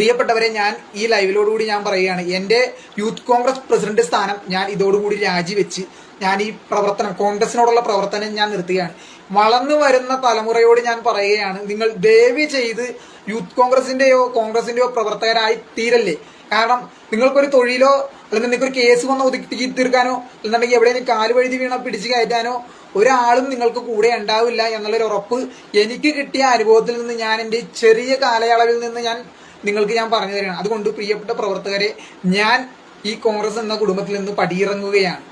പ്രിയപ്പെട്ടവരെ ഞാൻ ഈ ലൈവിലോടുകൂടി ഞാൻ പറയുകയാണ് എന്റെ യൂത്ത് കോൺഗ്രസ് പ്രസിഡന്റ് സ്ഥാനം ഞാൻ ഇതോടുകൂടി രാജിവെച്ച് ഞാൻ ഈ പ്രവർത്തനം കോൺഗ്രസിനോടുള്ള പ്രവർത്തനം ഞാൻ നിർത്തുകയാണ്. വളർന്നു വരുന്ന തലമുറയോട് ഞാൻ പറയുകയാണ് നിങ്ങൾ ദയവ് ചെയ്ത് യൂത്ത് കോൺഗ്രസിന്റെയോ കോൺഗ്രസിന്റെയോ പ്രവർത്തകരായി തീരല്ലേ? കാരണം നിങ്ങൾക്കൊരു തൊഴിലോ അല്ലെങ്കിൽ നിങ്ങൾക്കൊരു കേസ് വന്ന് ഒതുക്കി തീർക്കാനോ അല്ലെന്നുണ്ടെങ്കിൽ എവിടെയെങ്കിലും കാൽ വഴുതി വീണ പിടിച്ചു കയറ്റാനോ ഒരാളും നിങ്ങൾക്ക് കൂടെ ഉണ്ടാവില്ല എന്നുള്ളൊരു ഉറപ്പ് എനിക്ക് കിട്ടിയ അനുഭവത്തിൽ നിന്ന് ഞാൻ എന്റെ ചെറിയ കാലയളവിൽ നിന്ന് ഞാൻ നിങ്ങൾക്ക് ഞാൻ പറഞ്ഞു തരികയാണ് അതുകൊണ്ട് പ്രിയപ്പെട്ട പ്രവർത്തകരെ ഞാൻ ഈ കോൺഗ്രസ് എന്ന കുടുംബത്തിൽ നിന്ന് പടിയിറങ്ങുകയാണ്.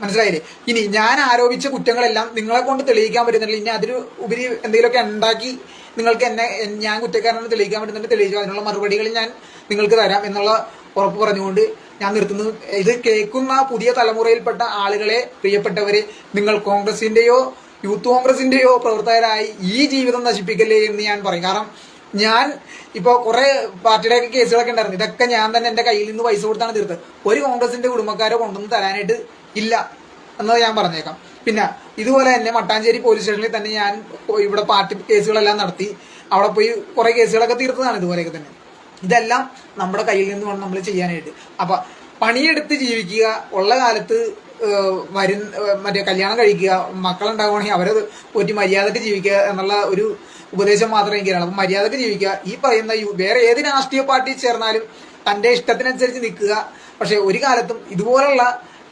മനസ്സിലായില്ലേ? ഇനി ഞാൻ ആരോപിച്ച കുറ്റങ്ങളെല്ലാം നിങ്ങളെ കൊണ്ട് തെളിയിക്കാൻ പറ്റുന്നില്ല. ഇനി അതിന് ഉപരി എന്തെങ്കിലുമൊക്കെ ഉണ്ടാക്കി നിങ്ങൾക്ക് എന്നെ ഞാൻ കുറ്റക്കാരനെന്ന് തെളിയിക്കാൻ പറ്റുന്നുണ്ട് തെളിയിച്ചു. അതിനുള്ള മറുപടികൾ ഞാൻ നിങ്ങൾക്ക് തരാം എന്നുള്ള ഉറപ്പ് പറഞ്ഞുകൊണ്ട് ഞാൻ നിർത്തുന്നു. ഇത് കേൾക്കുന്ന പുതിയ തലമുറയിൽപ്പെട്ട ആളുകളെ പ്രിയപ്പെട്ടവരെ നിങ്ങൾ കോൺഗ്രസിന്റെയോ യൂത്ത് കോൺഗ്രസിന്റെയോ പ്രവർത്തകരായി ഈ ജീവിതം നശിപ്പിക്കല്ലേ എന്ന് ഞാൻ പറയും. കാരണം ഞാൻ ഇപ്പോൾ കുറെ പാർട്ടിയുടെ ഒക്കെ കേസുകളൊക്കെ ഉണ്ടായിരുന്നു. ഇതൊക്കെ ഞാൻ തന്നെ എന്റെ കയ്യിൽ നിന്ന് പൈസ കൊടുത്താണ് തീർത്തത്. ഒരു കോൺഗ്രസിന്റെ കുടുംബക്കാരെ കൊണ്ടൊന്നും തരാനായിട്ട് ഇല്ല എന്നത് ഞാൻ പറഞ്ഞേക്കാം. പിന്നെ ഇതുപോലെ തന്നെ മട്ടാഞ്ചേരി പോലീസ് സ്റ്റേഷനിൽ തന്നെ ഞാൻ ഇവിടെ പാർട്ടി കേസുകളെല്ലാം നടത്തി. അവിടെ പോയി കുറെ കേസുകളൊക്കെ തീർത്തതാണ് ഇതുപോലെയൊക്കെ തന്നെ. ഇതെല്ലാം നമ്മുടെ കയ്യിൽ നിന്ന് വേണം നമ്മൾ ചെയ്യാനായിട്ട്. അപ്പൊ പണിയെടുത്ത് ജീവിക്കുക ഉള്ള കാലത്ത് വരും മറ്റേ കല്യാണം കഴിക്കുക മക്കളുണ്ടാവുകയാണെങ്കിൽ അവരെ പോറ്റി മര്യാദയ്ക്ക് ജീവിക്കുക എന്നുള്ള ഒരു ഉപദേശം മാത്രമേ എനിക്ക് തരാനുള്ളൂ. അപ്പൊ മര്യാദയ്ക്ക് ജീവിക്കുക. ഈ പറയുന്ന വേറെ ഏത് രാഷ്ട്രീയ പാർട്ടി ചേർന്നാലും തന്റെ ഇഷ്ടത്തിനനുസരിച്ച് നിൽക്കുക. പക്ഷെ ഒരു കാലത്തും ഇതുപോലുള്ള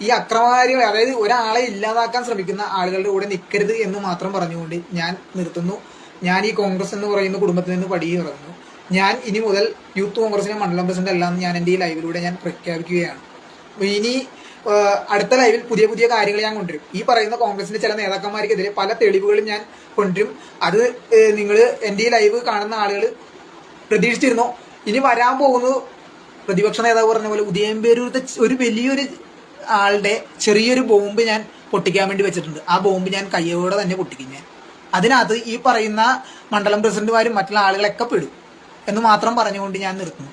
ഈ അക്രമകാരികൾ അതായത് ഒരാളെ ഇല്ലാതാക്കാൻ ശ്രമിക്കുന്ന ആളുകളുടെ കൂടെ നിൽക്കരുത് എന്ന് മാത്രം പറഞ്ഞുകൊണ്ട് ഞാൻ നിർത്തുന്നു. ഞാൻ ഈ കോൺഗ്രസ് എന്ന് പറയുന്ന കുടുംബത്തിൽ നിന്ന് പടിയിറങ്ങുന്നു ഞാൻ ഇനി മുതൽ യൂത്ത് കോൺഗ്രസിന്റെ മണ്ഡലം പ്രസിഡന്റ് അല്ല എന്ന് ഞാൻ എന്റെ ഈ ലൈവിലൂടെ ഞാൻ പ്രഖ്യാപിക്കുകയാണ്. ഇനി അടുത്ത ലൈവിൽ പുതിയ പുതിയ കാര്യങ്ങൾ ഞാൻ കൊണ്ടുവരും. ഈ പറയുന്ന കോൺഗ്രസിന്റെ ചില നേതാക്കന്മാർക്കെതിരെ പല തെളിവുകളും ഞാൻ കൊണ്ടുവരും. അത് നിങ്ങൾ എന്റെ ഈ ലൈവ് കാണുന്ന ആളുകൾ പ്രതീക്ഷിച്ചിരുന്നു. ഇനി വരാൻ പോകുന്നത് പ്രതിപക്ഷ നേതാവ് പറഞ്ഞ പോലെ ഉദയംപേരൂരത്തെ ഒരു വലിയൊരു ആളുടെ ചെറിയൊരു ബോംബ് ഞാൻ പൊട്ടിക്കാൻ വേണ്ടി വെച്ചിട്ടുണ്ട്. ആ ബോംബ് ഞാൻ കയ്യോടെ തന്നെ പൊട്ടിക്കും ഞാൻ. അതിനകത്ത് ഈ പറയുന്ന മണ്ഡലം പ്രസിഡന്റുമാരും മറ്റുള്ള ആളുകളൊക്കെ പെടും എന്ന് മാത്രം പറഞ്ഞുകൊണ്ട് ഞാൻ നിർത്തുന്നു.